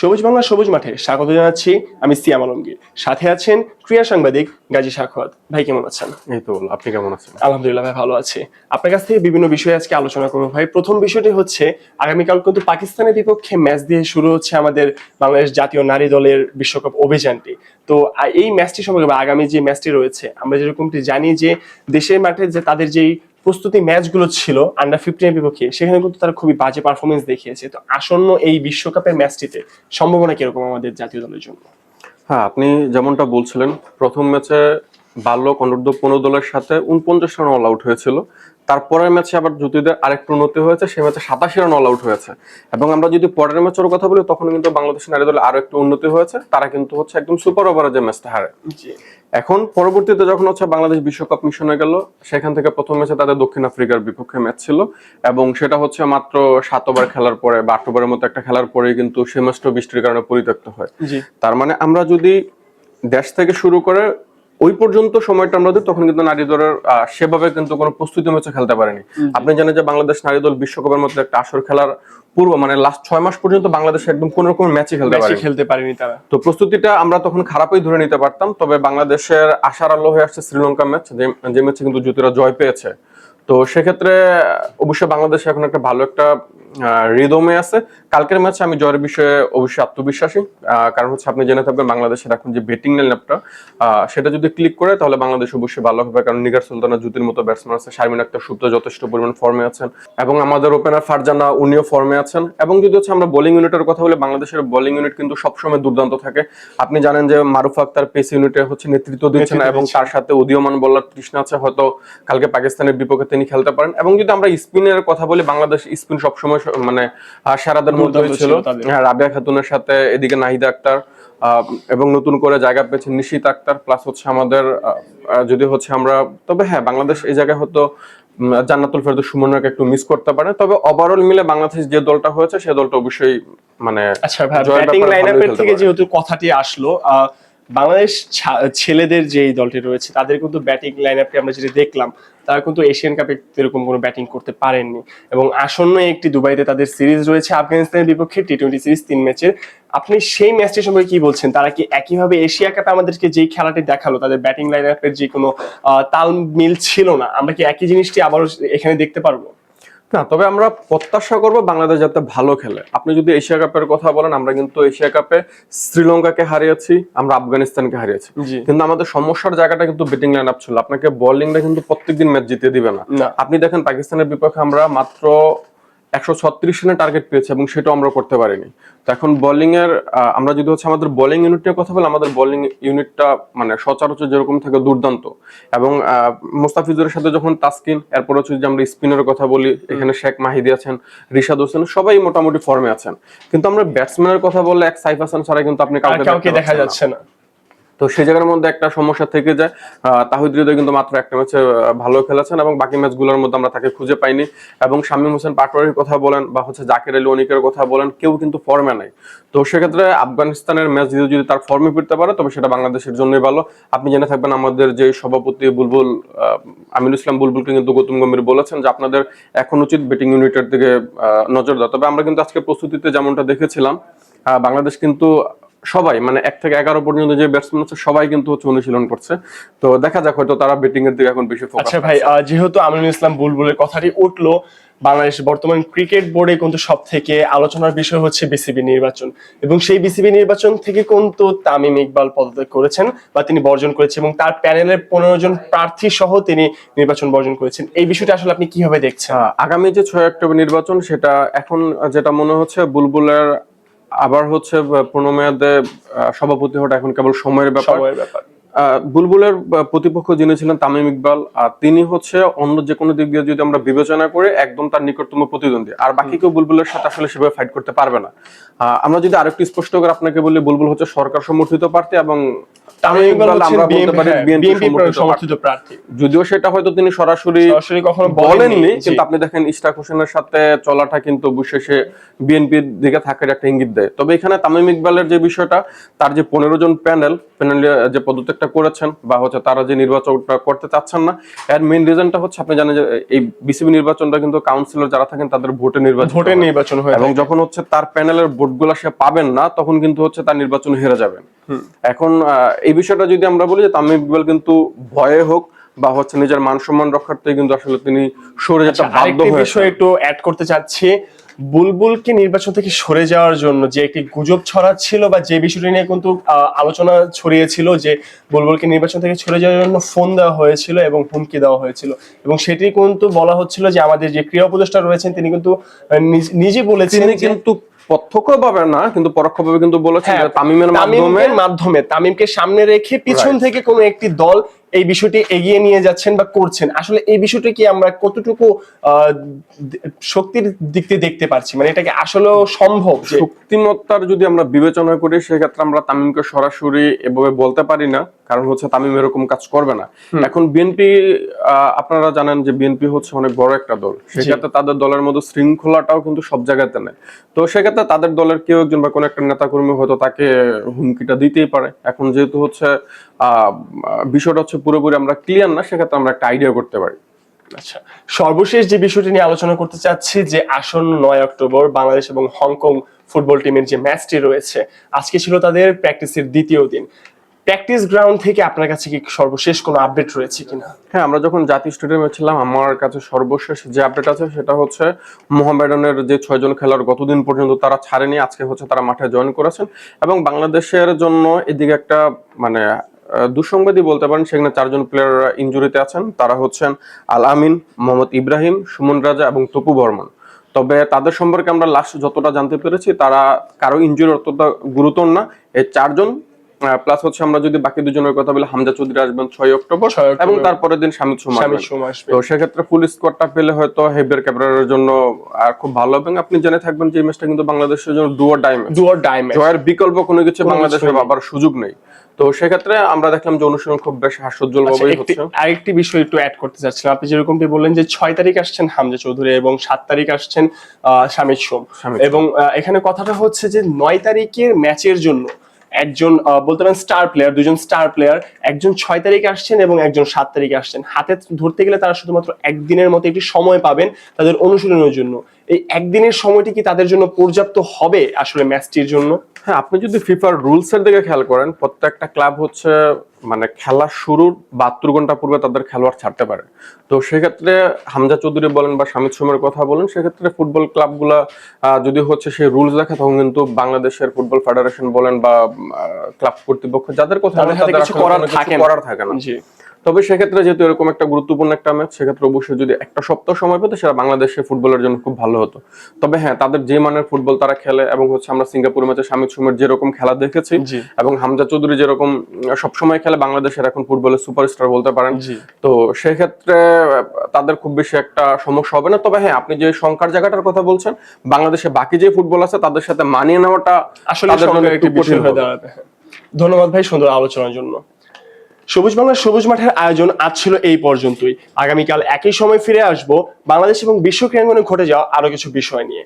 সবুজ বাংলা সবুজ মাঠে স্বাগত জানাচ্ছি আমি সিয়াম আলমগীর। সাথে আছেন ক্রিয়া সাংবাদিক গাজী সাখাওয়াত। ভাই কেমন আছেন? এই তো আপনি কেমন আছেন? আলহামদুলিল্লাহ ভাই ভালো আছি। আপনার কাছ থেকে বিভিন্ন বিষয়ে আজকে আলোচনা করব ভাই। প্রথম বিষয়টি হচ্ছে আগামীকাল কিন্তু পাকিস্তানের বিপক্ষে ম্যাচ দিয়ে শুরু হচ্ছে আমাদের বাংলাদেশ জাতীয় নারী দলের বিশ্বকাপ অভিযানটি। তো এই ম্যাচটি সম্পর্কে বা আগামী যে ম্যাচটি রয়েছে আমরা যেরকমটি জানি যে দেশের মাঠে যে তাদের যেই প্রস্তুতি ম্যাচগুলো ছিল আন্ডার ফিফটিনের বিপক্ষে, সেখানে কিন্তু তারা খুবই বাজে পারফরমেন্স দেখিয়েছে। তো আসন্ন এই বিশ্বকাপের ম্যাচটিতে সম্ভাবনা কীরকম আমাদের জাতীয় দলের জন্য? হ্যাঁ আপনি যেমনটা বলছিলেন, প্রথম ম্যাচে বাল্য অনূর্ধ্ব পনেরো দলের সাথে উনপঞ্চাশ রান অল আউট হয়েছিল। তারপরের ম্যাচে আবার জ্যোতিদের আরেকটু উন্নতি হয়েছে সেই ম্যাচে সাতাশি রান অল আউট হয়েছে। এবং আমরা যদি পরের ম্যাচের কথা বলি তখন কিন্তু বাংলাদেশ নারী দলে আরও একটু উন্নতি হয়েছে। তারা কিন্তু হচ্ছে একদম সুপার ওভারে যে ম্যাচটা হারে। এখন পরবর্তীতে যখন হচ্ছে বাংলাদেশ বিশ্বকাপ মিশনে গেল সেখান থেকে প্রথম ম্যাচে তাদের দক্ষিণ আফ্রিকার বিপক্ষে ম্যাচ ছিল। এবং সেটা হচ্ছে মাত্র সাত ওভার খেলার পরে বা আট ওভারের মতো একটা খেলার পরেই কিন্তু সে ম্যাচটা বৃষ্টির কারণে পরিত্যক্ত হয়। জি। তার মানে আমরা যদি দেশ থেকে শুরু করে ওই পর্যন্ত সময়টা আমরা তখন কিন্তু নারী দলের সেভাবে কিন্তু কোনো প্রস্তুতি ম্যাচে খেলতে পারেনি। আপনি জানেন যে বাংলাদেশ নারী দল বিশ্বকাপের মধ্যে একটা আসর খেলার পূর্ব মানে লাস্ট ছয় মাস পর্যন্ত বাংলাদেশ একদম কোন রকম ম্যাচই খেলতে পারে খেলতে পারেনি তারা। তো প্রস্তুতিটা আমরা তখন খারাপই ধরে নিতে পারতাম তবে বাংলাদেশের আশার আলো হয়ে আসছে শ্রীলঙ্কা ম্যাচ যে ম্যাচে কিন্তু জ্যোতিরা জয় পেয়েছে। তো সেক্ষেত্রে অবশ্যই বাংলাদেশ এখন একটা ভালো একটা রিদমে আছে। কালকের ম্যাচে আমি জয়ের বিষয়ে অবশ্যই আত্মবিশ্বাসী। কারণ হচ্ছে আপনি জেনে থাকবেন বাংলাদেশের এখন যে ব্যাটিং লাইন আপটা সেটা যদি ক্লিক করে তাহলে বাংলাদেশ অবশ্যই ভালো হবে। কারণ নিগার সুলতানা জুতির মতো ব্যাটসম্যান আছে শারমিন আক্তার সুপ্ত যথেষ্ট পরিমাণ ফর্মে আছেন। এবং আমাদের ওপেনার ফারজানা উনিও ফর্মে আছেন। এবং যদি হচ্ছে আমরা বোলিং ইউনিটের কথা বলি বাংলাদেশের বোলিং ইউনিট কিন্তু সবসময় দুর্দান্ত থাকে। আপনি জানেন যে মারুফ আক্তার পেস ইউনিটে হচ্ছে নেতৃত্ব দিচ্ছেন এবং তার সাথে উদীয়মান বলার তৃষ্ণা আছে। হয়তো কালকে পাকিস্তানের বিপক্ষে তিনি খেলতে পারেন। এবং যদি আমরা স্পিনের কথা বলি বাংলাদেশ স্পিন সবসময় মানে সেরাদের মধ্যে ছিল হ্যাঁ রাবিয়া খাতুনের সাথে এদিকে নাহিদা আক্তার এবং নতুন করে জায়গা পেয়েছেন নিশিত আক্তার প্লাস হচ্ছে আমাদের যদি হচ্ছে আমরা তবে হ্যাঁ বাংলাদেশ এই জায়গায় হয়তো জান্নাতুল ফেরদৌস সুমনকে একটু মিস করতে পারে। তবে ওভারঅল মিলে বাংলাদেশ যে দলটা হয়েছে সে দলটা অবশ্যই মানে আচ্ছা ব্যাটিং ব্যাপারে লাইন ভালোই খেলতে থেকে যেহেতু কথাটি আসলো আহ, বাংলাদেশ ছেলেদের যে দলটি রয়েছে, তাদের কিন্তু ব্যাটিং লাইন আপটি আমরা যেটা দেখলাম, তারা কিন্তু এশিয়ান কাপে এরকম কোনো ব্যাটিং করতে পারেননি। এবং আসন্ন একটি দুবাইতে তাদের সিরিজ রয়েছে, আফগানিস্তানের বিপক্ষে টি টোয়েন্টি সিরিজ তিন ম্যাচের। আপনি সেই ম্যাচটির সম্পর্কে কি বলছেন? তারা কি একইভাবে এশিয়া কাপে আমাদেরকে যেই খেলাটি দেখাল, তাদের ব্যাটিং লাইন আপের যে কোনো তাল মিল ছিল না? আমরা কি একই জিনিসটি আবারও এখানে দেখতে পারব? না তবে আমরা প্রত্যাশা করব বাংলাদেশ যাতে ভালো খেলে। আপনি যদি এশিয়া কাপের কথা বলেন আমরা কিন্তু এশিয়া কাপে শ্রীলঙ্কাকে হারিয়েছি আমরা আফগানিস্তানকে হারিয়েছি। কিন্তু আমাদের সমস্যার জায়গাটা কিন্তু ব্যাটিং লাইন আপ ছিল। আপনাকে বোলিংটা কিন্তু প্রত্যেকদিন ম্যাচ জিতে দিবে না। আপনি দেখেন পাকিস্তানের বিপক্ষে আমরা মাত্র একশো ছত্রিশ রানের টার্গেট পেয়েছি এবং সেটাও আমরা করতে পারিনি। তো এখন বোলিং এর আমরা যদি হচ্ছে আমাদের বোলিং ইউনিট নিয়ে কথা বলি আমাদের বোলিং ইউনিটটা মানে সচরাচর যেরকম থাকে দুর্দান্ত। এবং আহ, মোস্তাফিজুরের সাথে যখন তাসকিন এরপর হচ্ছে যদি আমরা স্পিনের কথা বলি এখানে শেখ মাহিদি আছেন রিশাদ হোসেন সবাই মোটামুটি ফর্মে আছেন। কিন্তু আমরা ব্যাটসম্যানের কথা বললে এক সাইফ হাসান ছাড়া কিন্তু আপনি কাউকে দেখা যাচ্ছে না। তো সেই জায়গার মধ্যে একটা সমস্যা থেকে যায়। তাহিদ কিন্তু মাত্র একটা ম্যাচে ভালো খেলেছেন এবং বাকি ম্যাচগুলোর মধ্যে আমরা তাকে খুঁজে পাইনি। এবং শামীম হোসেন পাটোয়ারির কথা বলেন বা হচ্ছে জাকির আলী অনিকের কথা বলেন, কেউ কিন্তু ফর্মে নাই। তো সেক্ষেত্রে আফগানিস্তানের ম্যাচ যদি যদি তার ফর্মে ফিরতে পারে, তবে সেটা বাংলাদেশের জন্যই ভালো। আপনি জেনে থাকবেন আমাদের যে সভাপতি বুলবুল আমিনুল ইসলাম বুলবুলকে কিন্তু গৌতম গম্ভীর বলেছেন যে আপনাদের এখন উচিত ব্যাটিং ইউনিটের দিকে নজর দেওয়া। তবে আমরা কিন্তু আজকে প্রস্তুতিতে যেমনটা দেখেছিলাম বাংলাদেশ কিন্তু সবাই মানে এক থেকে এগারো পর্যন্ত যে ব্যাটসম্যান আছে সবাই কিন্তু হচ্ছে অনুশীলন করছে। তো দেখা যাক হয়তো তারা ব্যাটিং এর দিকে এখন বেশি ফোকাস আচ্ছা ভাই যেহেতু আমিনুল ইসলাম বুলবুলের কথাটি উঠল বাংলাদেশ বর্তমান ক্রিকেট বোর্ডে কিন্তু সব থেকে আলোচনার বিষয় হচ্ছে বিসিবি নির্বাচন। এবং সেই বিসিবি নির্বাচন থেকে কিন্তু তামিম ইকবাল পদত্যাগ করেছেন বা তিনি বর্জন করেছেন এবং তার প্যানেলের পনেরো জন প্রার্থী সহ তিনি নির্বাচন বর্জন করেছেন। এই বিষয়টা আসলে আপনি কীভাবে দেখছেন? আগামী যে ছয় অক্টোবর নির্বাচন সেটা এখন যেটা মনে হচ্ছে বুলবুলের আবার হচ্ছে পূর্ণ মেয়াদে সভাপতি হওয়াটা এখন কেবল সময়ের ব্যাপার। বুলবুলের প্রতিপক্ষ যিনি ছিলেন তামিম ইকবাল তিনি হচ্ছে অন্য যে কোনো দিক দিয়ে যদি আমরা বিবেচনা করে একদম তার নিকটতম প্রতিদ্বন্দ্বী। আর বাকি কেউ বুলবুলের সাথে আসলে সেভাবে ফাইট করতে পারবে না। আমরা যদি আরেকটু স্পষ্ট করে আপনাকে বলি বুলবুল হচ্ছে সরকার সমর্থিত প্রার্থী এবং তামিম ইকবাল আমরা বলতে পারি বিএনপি বিএনপি সমর্থিত প্রার্থী। যদিও সেটা হয়তো তিনি সরাসরি সরাসরি কখনো বলেননি কিন্তু আপনি দেখেন ইশরাক হোসেনের সাথে চলাটা কিন্তু বিশেষে বিএনপির দিকে থাকার একটা ইঙ্গিত দেয়। তবে এখানে তামিম ইকবালের যে বিষয়টা তার যে পনেরো জন প্যানেল প্যানেল যে পদত্যাগ প্রজেক্টটা করেছেন বা হচ্ছে তারা যে নির্বাচনটা করতে চাচ্ছেন না এর মেইন রিজনটা হচ্ছে আপনি জানেন যে এই বিসিবি নির্বাচনটা কিন্তু কাউন্সিলর যারা থাকেন তাদের ভোটে নির্বাচন হয়। নির্বাচন হয়ে এবং যখন হচ্ছে তার প্যানেলের ভোটগুলো সে পাবেন না তখন কিন্তু হচ্ছে তার নির্বাচন হেরে যাবেন। এখন এই বিষয়টা যদি আমরা বলি যে তামিম ইকবাল কিন্তু ভয়ে হোক বা হচ্ছে নিজের মান সম্মান রক্ষার্থে কিন্তু আসলে তিনি সরে যেতে বাধ্য আচ্ছা, আরেকটি বিষয় একটু অ্যাড করতে চাচ্ছি। বুলবুলকে নির্বাচন থেকে সরে যাওয়ার জন্য যে একটি গুজব ছড়াচ্ছিল বা যে বিষয়টি নিয়ে কিন্তু আলোচনা ছড়িয়েছিল যে বুলবুলকে নির্বাচন থেকে সরে যাওয়ার জন্য ফোন দেওয়া হয়েছিল এবং হুমকি দেওয়া হয়েছিল। এবং সেটি কিন্তু বলা হচ্ছিল যে আমাদের যে ক্রীড়া উপদেষ্টা রয়েছেন তিনি কিন্তু নিজে বলেছেন তিনি কিন্তু প্রত্যক্ষভাবে না কিন্তু পরোক্ষভাবে কিন্তু বলেছেন হ্যাঁ, তামিমের মাধ্যমে মাধ্যমে তামিমকে সামনে রেখে পিছন থেকে কোনো একটি দল এই বিষয়টি এগিয়ে নিয়ে যাচ্ছেন বা করছেন? আসলে এই বিষয়টি কি আমরা কতটুকু শক্তির দিক দিয়ে দেখতে পারছি? মানে এটা কি আসলেও সম্ভব শক্তিমত্তার যদি আমরা বিবেচনা করি, সেক্ষেত্রে আমরা তামিমকে সরাসরি এভাবে বলতে পারি না। কারণ হচ্ছে তামিম এরকম কাজ করবে না। এখন বিএনপি আপনারা জানেন যে বিএনপি হচ্ছে অনেক বড় একটা দল। সেক্ষেত্রে তাদের দলের মধ্যে শৃঙ্খলাটাও কিন্তু সব জায়গাতে নেই। তো সেক্ষেত্রে তাদের দলের কেউ একজন বা কোনো একটা নেতাকর্মী হয়তো তাকে হুমকিটা দিতেই পারে। এখন যেহেতু হচ্ছে আহ, বিষয়টা হচ্ছে পুরোপুরি আমরা ক্লিয়ার না সেক্ষেত্রে আমরা একটা আইডিয়া করতে পারি। আচ্ছা সর্বশেষ যে বিষয়টি নিয়ে আলোচনা করতে চাচ্ছি যে আসন্ন নয় অক্টোবর বাংলাদেশ এবং হংকং ফুটবল টিমের যে ম্যাচটি রয়েছে আজকে ছিল তাদের প্র্যাকটিসের দ্বিতীয় দিন। প্র্যাকটিস গ্রাউন্ড থেকে আপনার কাছে কি সর্বশেষ কোনো আপডেট রয়েছে কিনা? হ্যাঁ আমরা যখন জাতীয় স্টেডিয়ামে ছিলাম আমার কাছে সর্বশেষ যে আপডেট আছে সেটা হচ্ছে মোহামেডানের যে ছয়জন খেলোয়াড় গতদিন পর্যন্ত তারা ছাড়েনি আজকে হচ্ছে তারা মাঠে জয়েন করেছেন এবং বাংলাদেশের জন্য এদিকে একটা মানে আহ, দুঃসংবাদই বলতে পারেন সেখানে চারজন প্লেয়ার ইনজুরিতে আছেন। তারা হচ্ছেন আল আমিন মোহাম্মদ ইব্রাহিম সুমন রাজা এবং তপু বর্মন। তবে তাদের সম্পর্কে আমরা লাস্ট যতটা জানতে পেরেছি তারা কারও ইনজুরি অতটা গুরুতর না। এই চারজন প্লাস হচ্ছে আমরা যদি বাকি দুজনের কথা বলি হামজা চৌধুরী আসবেন ছয় অক্টোবর এবং তারপরের দিন স্বামী স্বামী। সোম তো সেক্ষেত্রে ফুল স্কোয়াডটা পেলে হয়তো হেবের ক্যাবরারের জন্য আর খুব ভালো হবে এবং আপনি জেনে থাকবেন যে এই ম্যাচটা কিন্তু বাংলাদেশের জন্য do or die do or die die জয়ের বিকল্প কোনো কিছু বাংলাদেশের বাবার সুযোগ নেই। তো সেক্ষেত্রে আমরা দেখলাম যে অনুশীলন খুব বেশ হাস্যোজ্জ্বল আচ্ছা, ভাবেই হচ্ছে। আরেকটি বিষয় একটু অ্যাড করতে চাচ্ছিলাম। আপনি যেরকমটি বললেন যে ছয় তারিখ আসছেন হামজা চৌধুরী এবং সাত তারিখ আসছেন আহ, শামিদ সোম। এবং এখানে কথাটা হচ্ছে যে নয় তারিখের ম্যাচের জন্য একজন বলতে পারেন স্টার প্লেয়ার দুজন স্টার প্লেয়ার একজন ছয় তারিখে আসছেন এবং একজন সাত তারিখে আসছেন। হাতে ধরতে গেলে তারা শুধুমাত্র একদিনের মতো একটি সময় পাবেন তাদের অনুশীলনের জন্য। এই একদিনের সময়টি কি তাদের জন্য পর্যাপ্ত হবে আসলে ম্যাচটির জন্য? হ্যাঁ আপনি যদি ফিফার রুলস এর দিকে খেয়াল করেন প্রত্যেকটা ক্লাব হচ্ছে মানে খেলা শুরুর বাহাত্তর ঘণ্টা পূর্বে তাদের খেলোয়াড় ছাড়তে পারে। তো সেক্ষেত্রে হামজা চৌধুরী বলেন বা শামিদ সুমের কথা বলেন সেক্ষেত্রে ফুটবল ক্লাবগুলা আহ, যদি হচ্ছে সেই রুলস দেখে তখন কিন্তু বাংলাদেশের ফুটবল ফেডারেশন বলেন বা ক্লাব কর্তৃপক্ষ যাদের কথা করার থাকে না। তবে সেক্ষেত্রে যেহেতু এরকম একটা গুরুত্বপূর্ণ একটা ম্যাচ সেক্ষেত্রে অবশ্যই যদি একটা সপ্তাহ সময় পেতো সেটা বাংলাদেশের ফুটবলের জন্য খুব ভালো হতো। তবে হ্যাঁ তাদের যে মানের ফুটবল তারা খেলে এবং হচ্ছে আমরা সিঙ্গাপুর ম্যাচে শামিদ সুমের যেরকম খেলা দেখেছি এবং হামজা চৌধুরী যেরকম সবসময় খেলে বাংলাদেশের এখন ফুটবলের সুপারস্টার বলতে পারেন। তো সেক্ষেত্রে তাদের খুব বেশি একটা সমস্যা হবে না। তবে হ্যাঁ আপনি যে সংখ্যার জায়গাটার কথা বলছেন বাংলাদেশে বাকি যে ফুটবল আছে তাদের সাথে মানিয়ে নেওয়াটা আসলে। ধন্যবাদ ভাই সুন্দর আলোচনার জন্য। সবুজ বাংলার সবুজ মাঠের আয়োজন আজ ছিল এই পর্যন্তই। আগামীকাল একই সময় ফিরে আসব বাংলাদেশ এবং বিশ্ব ক্রীড়াঙ্গনে ঘটে যাওয়া আরও কিছু বিষয় নিয়ে।